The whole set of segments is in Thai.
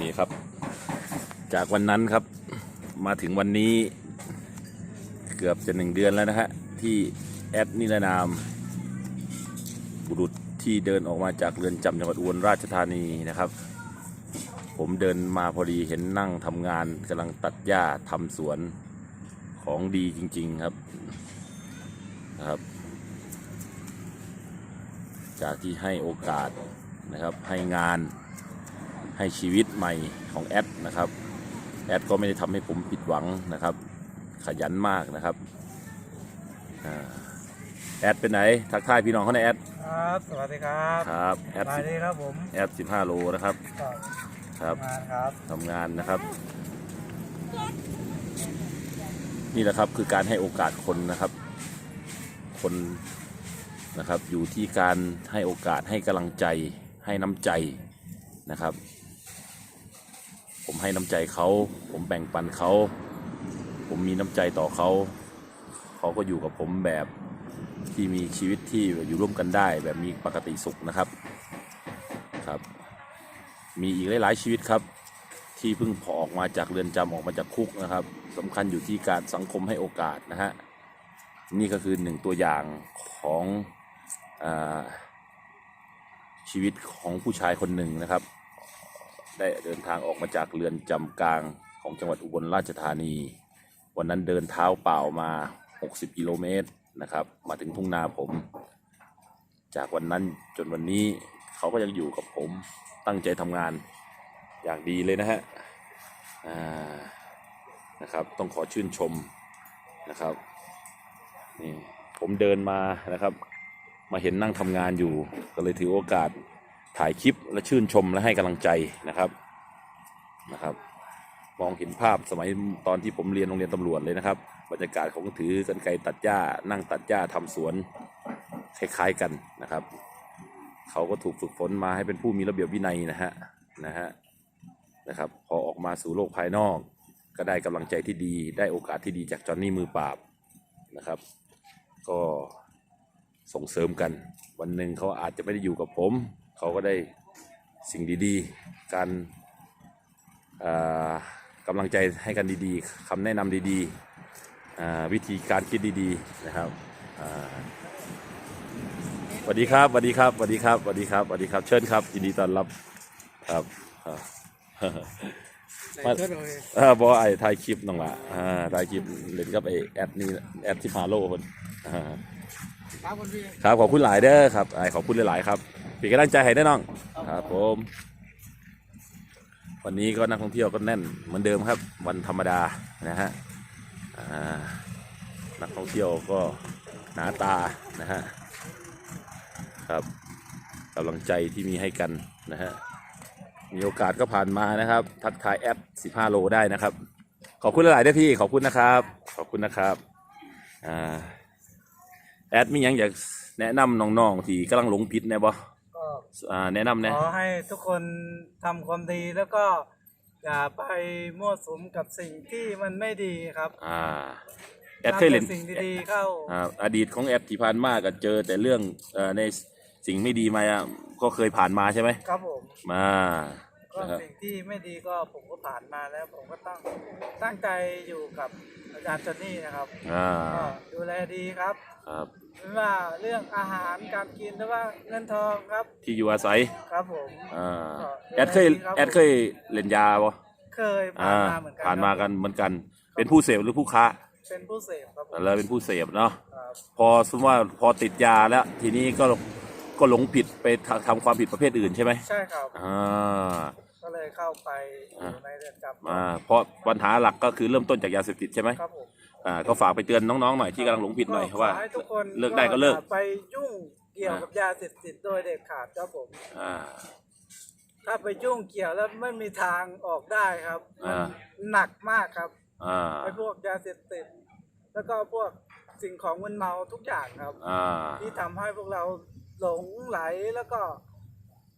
นี่ครับ จากวันนั้นครับ มาถึงวันนี้เกือบจะหนึ่งเดือนแล้วนะฮะที่แอดนิรนามบุรุษที่เดินออกมาจากเรือนจำจังหวัดอุบลราชธานีนะครับ ผมเดินมาพอดีเห็นนั่งทำงานกำลังตัดหญ้าทำสวนของดีจริง ๆครับนะครับ จากที่ให้โอกาสนะครับให้งาน ให้ชีวิตใหม่ของแอดนะครับแอดก็ไม่ได้ทำให้ผมผิดหวังนะครับ ขยันมากนะครับอ่าแอดเป็นไหน ทักทายพี่น้องเขาในอยแอดครับ สวัสดีครับครับแอดสวัสดีครับผมแอดสิบห้าโลนะครับครับครับงานครับทำงานนะครับ นี่แหละครับคือการให้โอกาสคนนะครับ คนนะครับอยู่ที่การให้โอกาสให้กำลังใจให้น้ำใจนะครับ ผมให้น้ำใจเขา ผมแบ่งปันเขา ผมมีน้ำใจต่อเขา เขาก็อยู่กับผมแบบที่มีชีวิตที่อยู่ร่วมกันได้แบบมีปกติสุขนะครับครับ มีอีกหลาย ๆ ชีวิตครับ ที่เพิ่งพอออกมาจากเรือนจำออกมาจากคุกนะครับสำคัญอยู่ที่การสังคมให้โอกาสนะฮะนี่ก็คือหนึ่งตัวอย่างของอชีวิตของผู้ชายคนหนึ่งนะครับ ได้เดินทางออกมาจากเรือนจำกลางของจังหวัดอุบลราชธานี วันนั้นเดินเท้าเปล่ามา 60 กิโลเมตรนะครับ มาถึงทุ่งนาผม จากวันนั้นจนวันนี้เขาก็ยังอยู่กับผมตั้งใจทำงานอย่างดีเลยนะฮะนะครับ ต้องขอชื่นชมนะครับนี่ผมเดินมานะครับ มาเห็นนั่งทำงานอยู่ก็เลยถือโอกาส ถ่ายคลิปและชื่นชมและให้กำลังใจนะครับนะครับ มองเห็นภาพสมัยตอนที่ผมเรียนโรงเรียนตำรวจเลยนะครับ บรรยากาศของถือกันไกตัดหญ้า นั่งตัดหญ้าทำสวนคล้ายๆกันนะครับ เขาก็ถูกฝึกฝนมาให้เป็นผู้มีระเบียบวินัยนะฮะนะฮะนะครับพอออกมาสู่โลกภายนอก ก็ได้กำลังใจที่ดีได้โอกาสที่ดีจากจอห์นนี่มือปราบนะครับ ก็ส่งเสริมกัน วันหนึ่งเขาอาจจะไม่ได้อยู่กับผม เขาก็ได้สิ่งดีๆ การอ่ากำลังใจให้กันดีๆคำแนะนำดีๆอ่าวิธีการคิดดีๆนะครับอ่าสวัสดีครับสวัสดีครับสวัสดีครับสวัสดีครับสวัสดีครับ เชิญครับยินดีต้อนรับครับอ่าใส่เสื้อเลยอ่าบอไอ้ถ่ายคลิปน้องละอ่าถ่ายคลิปเล่นกับไอ้แอดนี่แอดที่พาโลคนอ่าครับคุณพี่ครับขอบคุณหลายเด้อครับไอ้ขอบคุณหลายๆครับเป็นกำลังใจให้ได้อน้องครับผม วันนี้ก็นักท่องเที่ยวก็แน่นเหมือนเดิมครับ วันธรรมดานะฮะนักท่องเที่ยวก็หนาตานะฮะครับกำลังใจที่มีให้กันนะฮะมีโอกาสก็ผ่านมานะครับ ทักทายแอด15 โลได้นะครับ ขอบคุณหลายๆด้วยพี่ขอบคุณนะครับ ขอบคุณนะครับอแอดมียังอยากแนะนำน้องๆที่กำลังหลงผิดแน่บ่ อ่าแนะนำแน่ขอให้ทุกคนทำความดีแล้วก็อย่าไปมั่วสุมกับสิ่งที่มันไม่ดีครับอ่า แอดเคยเล่นทำแต่สิ่งดีๆเข้า อ่าอดีตของแอดที่ผ่านมาก็เจอแต่เรื่องเอ่อในสิ่งไม่ดีมาอะก็เคยผ่านมาใช่ไหมครับผม มาก็นะครับ สิ่งที่ไม่ดีก็ผมก็ผ่านมาแล้ว ผมก็ตั้งตั้งใจอยู่กับ อาจารย์จอนนี่นะครับอ่าก็ดูแลดีครับครับ ไม่ว่าเรื่องอาหารการกินหรือว่าเงินทองครับที่อยู่อาศัยครับผมอ่าก็แอดเคยดูแลดีครับแอดเคยเล่นยาบ่เคยผ่าอ่านมาเหมือนกันผ่านมาคกัรับนเหมือนกัน เป็นผู้เสพหรือผู้ค้าเป็นผู้เสพครับผมเราเป็นผู้เสพเนาะครับพอสมมติว่าพอติดยาแล้ว ทีนี้ก็ก็หลงผิดไปทำทำความผิดประเภทอื่นใช่ไหม ใช่ครับ อ่าก็ เลยเข้าไปอยู่ในเรือนจำอ่าเพราะปัญหาหลักก็คือเริ่มต้นจากยาเสพติดใช่ไหมครับผมอ่าก็ฝากไปเตือนน้องๆหน่อยที่กำลังหลงผิดหน่อยก็ว่าขอให้ทุกคนเลิกได้ก็เลิก อย่าไปยุ่งเกี่ยวกับยาเสพติดโดยเด็ดขาดครับผม อ่า ถ้าไปยุ่งเกี่ยวแล้วไม่มีทางออกได้ครับมันอ่า หนักมากครับอ่าไอ้พวกยาเสพติดแล้วก็พวกสิ่งของมึนเมาทุกอย่างครับ อ่าที่ทำให้พวกเราหลงไหลแล้วก็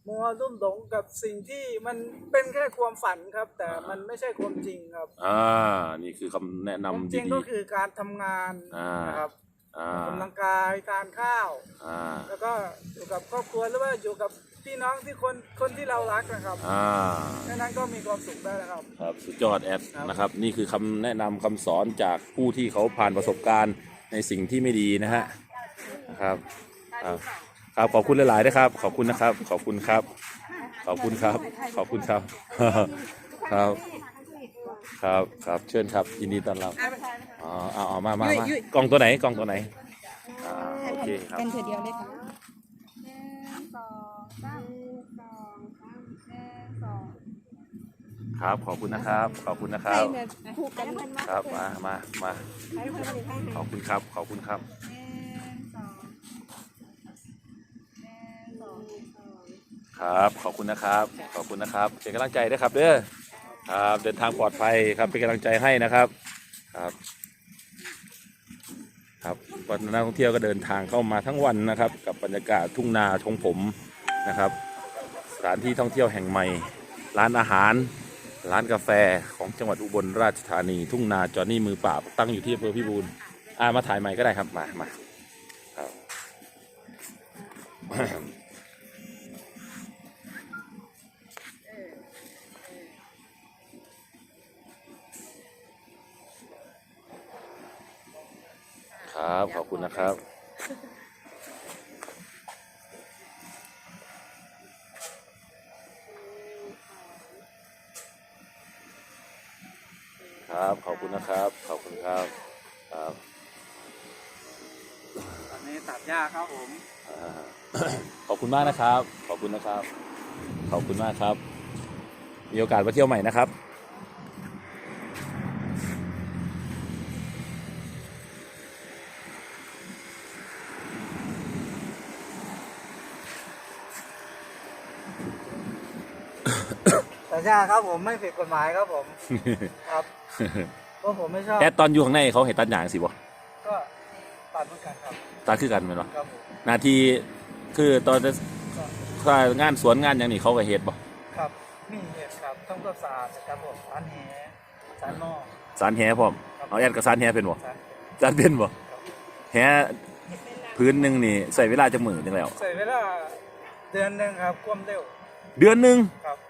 มัวรุ่มหลงกับสิ่งที่มันเป็นแค่ความฝันครับ แต่มันไม่ใช่ความจริงครับอ่า นี่คือคำแนะความนำจริงดี ก็คือการทำงานอ่าน นะครับๆอ่าออกกำลังกายทานข้าว อ่าแล้วก็อยู่กับครอบครัวหรือว่าอยู่กับพี่น้องที่คนคนที่เรารักนะครับอ่าแค่นั้นก็มีความสุขได้แล้วครับ ครับสุดยอดแอดครับ นะครับ นี่คือคำแนะนำคำสอนจากผู้ที่เขาผ่านประสบการณ์ในสิ่งที่ไม่ดีนะฮะนะครับครับ ครับขอบคุณหลายๆนะครับ ขอบคุณนะครับ ขอบคุณครับ ขอบคุณครับ ขอบคุณครับ ครับ ครับครับเชิญครับ ยินดีต้อนรับอ๋อเอาเอามามามากล่องตัวไหนกล่องตัวไหนอ่าโอเคครับกันเถอะเดียวเลยค่ะหนึ่งสองสามหนึ่งสองสามหนึ่งสองครับขอบคุณนะครับ ขอบคุณนะคใครรับเนี่ยผูกกันมันครับมามามาใครเพิ่นมาให้ขอบคุณครับ ขอบคุณครับ ครับ ขอบคุณนะครับ ขอบคุณนะครับ เป็นกำลังใจด้วยครับเด้อครับเดินทางปลอดภัยครับเป็นกำลังใจให้นะครับครับครับวันนักท่องเที่ยวก็เดินทางเข้ามาทั้งวันนะครับ กับบรรยากาศทุ่งนาชงผมนะครับ สถานที่ท่องเที่ยวแห่งใหม่ ร้านอาหาร ร้านกาแฟของจังหวัดอุบลราชธานี ทุ่งนาจอหนนี่มือปราบตั้งอยู่ที่อำเภอพิบูลอ่ามาถ่ายใหม่ก็ได้ครับมามาครับ ครับ ขอบคุณนะครับครับขอบคุณนะครับ ขอบคุณครับครับอันนี้ตัดหญ้าครับผมอ่าขอบคุณมากนะครับ ขอบคุณนะครับ ขอบคุณมากครับ มีโอกาสมาเที่ยวใหม่นะครับ ตัดหญ้าครับผมไม่ผิดกฎหมายครับผม ครับเพราะผมไม่ชอบแอดตอนอยู่ข้างในเขาเห็นตัดหยางสิบ่ก็ตัดเหมือนกันครับตัดคือกันไหมเนาะครับผมหนาทีคือตอนจะก็ถ้างานสวนงานอย่างนี้เขาก็เฮ็ดบ่ครับมีเหตุครับต้องความสะอาดนะครับผมสารแหสารหม้อสารแหพร้อมเอาแอดกับสารแหเป็นบ่สารสารเป็นบ่ครับแหพื้นหนึ่งนี่ใส่เวลาจะมือจังแล้ว ใส่เวลาเดือนหนึ่งครับความเร็ว เดือนหนึ่งครับครับเพ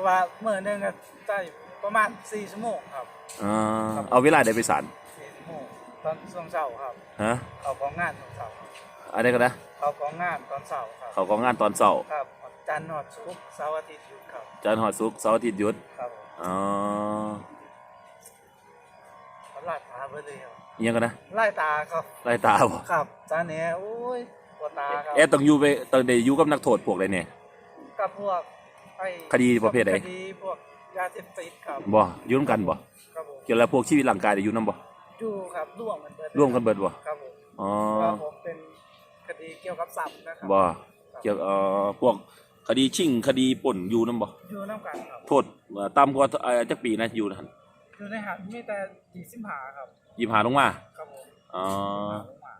ราะว่าเมื่อหนึงก็ได้ประมาณสี่ชั่วโมงครับอ่าเอาเวลาได้ไปสารสี่ชั่วโมงตอนช่วงเช้าครับ ฮะเขาของงานตอนเช้าครับอะไรกันนะเขาของงานตอนเช้าครับเขาก็งานตอนเช้าครับจันทร์นอดศุกร์เสาร์อาทิตย์หยุดครับจันทร์หอดศุกร์เสาร์อาทิตย์หยุดครับผมอ๋อเขาไล่ตาไปเลยครับอิหยังกันนะไล่ตาครับไล่ตาบ่ครับจานเนี้ยโอ้ยปวดตาครับแอดต้องอยู่ไปต้องได้อยู่กับนักโทษพวกใดเนี่ยกับพวก ไอ้คดีประเภทใด คดีพวกยาเสพติดครับบ่อยู่ร่วมกันบ่ครับผมเกี่ยวกับพวกชีวิตร่างกายได้อยู่นํบ่อยู่ครับร่วมกันเบิดร่วมกันเบิดบ่ ครับผมอ๋อเพราะว่าผมเป็นคดีเกี่ยวกับสัตว์นะครับ่เกี่ยวกับเอ่อพวกคดีชิงคดีป่นอยู่นํบ่ อยู่น้ำกันครับ โทษเอ่อต่ำกว่าเอ่อจักปีนะอยู่นั่นอยู่ในหันมีแต่กี่สิมหาครับ 25ลงมาครับผมอ๋อลงมา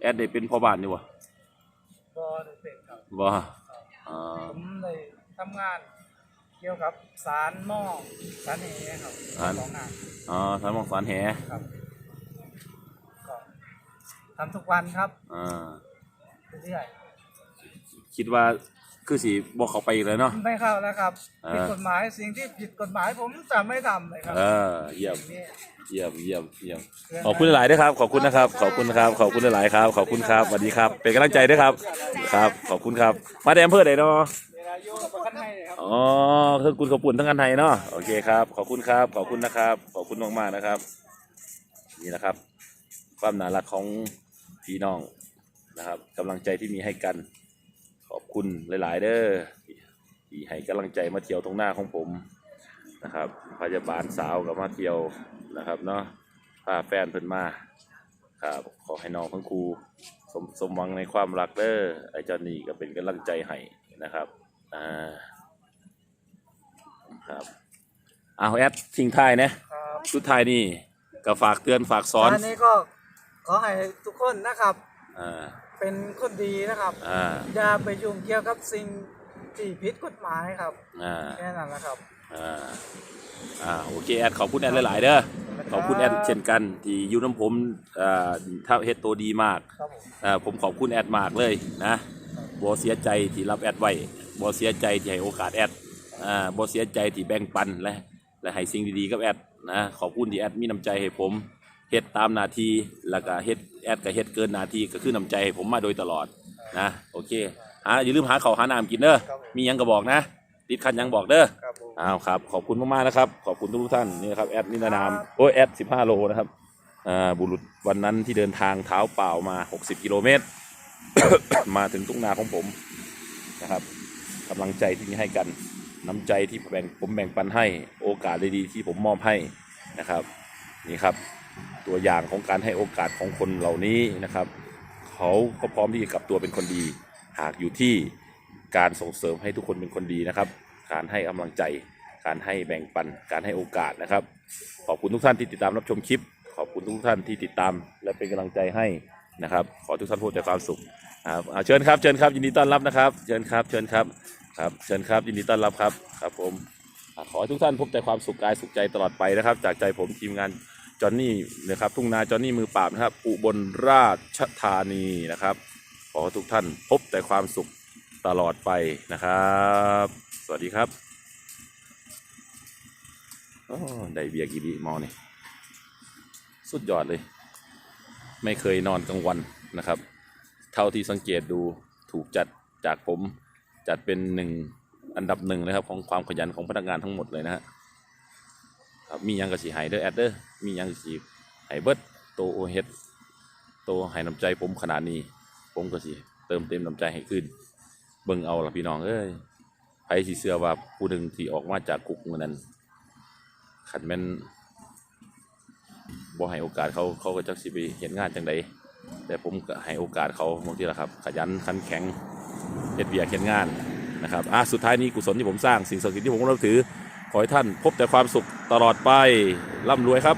แอดได้เป็นพ่อบ้านอยู่บ่บอได้เป็นครับบ่อ๋อผมเลย ทำงานเกี่ยวกับสารหม้อสารเอครับของงานอ๋อสารมองสารแหครับก็ทำทุกวันครับอ่าเรื่อยคิดว่าคือสิบ่เข้าไปอีกเลยเนาะ ๆไม่เข้าแล้วครับอ่าผิดกฎหมายสิ่งที่ผิดกฎหมายผมจะไม่ทำเลยครับเออเยี่ยมนี่เยี่ยมเยี่ยมเยี่ยมเรื่องขอบคุณหลายๆด้วยครับ ขอบคุณนะครับ ขอบคุณนะครับ ขอบคุณหลายๆครับ ขอบคุณครับสวัสดีครับ เป็นกำลังใจด้วยครับ ครับ ขอบคุณครับ มาแดมเพื่อไหนเนาะ โยกกับขั้นให้ครับอ๋อคือคุณขอบคุณทั้งกันไทยเนาะโอเคครับ ขอบคุณครับ ขอบคุณนะครับ ขอบคุณมากๆนะครับ นี่นะครับ ความน่ารักของพี่น้องนะครับกำลังใจที่มีให้กัน ขอบคุณหลาย ๆ เด้อที่ให้กำลังใจมาเที่ยวตรงหน้าของผมนะครับพยาบาลสาวกับมาเที่ยวนะครับเนาะพาแฟนเพิ่นมาครับขอให้น้องทั้งครูสมสมหวังในความรักเด้อไอ้เจ้านี่ก็เป็นกำลังใจให้นะครับ อ่าครับเอาแอดทิ้งท้ายนะ ครับสุดท้ายนี่ก็ฝากเตือนฝากสอนอันนี้ก็ขอให้ทุกคนนะครับ อ่าเป็นคนดีนะครับ อ่าอย่าไปยุ่งเกี่ยวกับสิ่งที่ผิดกฎหมายครับอ่าแค่นั้นนะครับ อ่าอ่าโอเคแอดขอบคุณแอดหลาย ๆ เด้อขอบคุณแอดเช่นกันที่อยูน้ำผมอ่าถ้าเฮ็ดตัวดีมาก ครับผมอ่าผมขอบคุณแอดมากเลยนะบ่เสียใจที่รับแอดไว้ บ่เสียใจที่ให้โอกาสแอดอ่าบ่เสียใจที่แบ่งปันและและให้สิ่งดีๆกับแอดนะขอบคุณที่แอดมีน้ำใจให้ผมเฮ็ดตามหน้าที่แล้วก็เฮ็ดแอดก็เฮ็ดเกินหน้าที่ก็คือน้ำใจให้ผมมาโดยตลอดนะโอเคหาอย่าลืมหาข้าวหาน้ำกินเด้อมีหยังก็บอกนะ ติดขัดหยังบอกเด้อ ครับผมอ้าวครับขอบคุณมากๆนะครับ ขอบคุณทุกท่านนี่นะครับแอดนิรนามโอ้ยแอด15โลนะครับอ่าบุรุษวันนั้นที่เดินทางเท้าเปล่ามา60กิโลเมตร มาถึงทุ่งนาของผมนะครับ กำลังใจที่มีให้กัน น้ำใจที่แบ่งผมแบ่งปันให้โอกาสดีๆที่ผมมอบให้นะครับนี่ครับ ตัวอย่างของการให้โอกาสของคนเหล่านี้นะครับ เขาก็พร้อมที่จะกลับตัวเป็นคนดี หากอยู่ที่การส่งเสริมให้ทุกคนเป็นคนดีนะครับ การให้กำลังใจ การให้แบ่งปัน การให้โอกาสนะครับ ขอบคุณทุกท่านที่ติดตามรับชมคลิป ขอบคุณทุกท่านที่ติดตาม และเป็นกำลังใจให้นะครับ ขอทุกท่านพบแต่ความสุข ครับอ่าเชิญครับเชิญครับยินดีต้อนรับนะครับ เชิญครับ เชิญครับครับ เชิญครับยินดีต้อนรับครับครับผมขอให้ทุกท่านพบแต่ความสุขกายสุขใจตลอดไปนะครับ จากใจผมทีมงานจอห์นนี่นะครับทุ่งนาจอห์นนี่มือปราบนะครับอุบลราชธานีนะครับ ขอทุกท่านพบแต่ความสุขตลอดไปนะครับ สวัสดีครับโอ้ได้เบียร์กีดีมอนี่สุดยอดเลย ไม่เคยนอนกลางวันนะครับ เท่าที่สังเกตดูถูกจัดจากผมจัดเป็นหนึ่งอันดับหนึ่งนะครับของความขยันของพนักงานทั้งหมดเลยนะฮะครับมียังกระสีหายเด้อแอดเดอร์มียังกระสีหายเบิดโตโอเฮ็ดโตหายน้ำใจผมขนาดนี้ ผมก็สิเติมเต็มน้ำใจให้ขึ้น เบิ่งเอาล่ะพี่น้องเอ้ยไผสิเชื่อว่าผู้หนึ่งที่ออกมาจากคุกมื้อนั้นขันแม่นบ่ให้โอกาสเขาเขาก็จักสิไปเห็นงานจังใด แต่ผมก็ให้โอกาสเขาบางทีละครับ ขยันขันแข็งเฮ็ดเบียร์เขียนงานนะครับอะสุดท้ายนี้กุศลที่ผมสร้างสิ่งศักดิ์สิทธิ์ที่ผมรับถือ ขอให้ท่านพบแต่ความสุขตลอดไปร่ำรวยครับ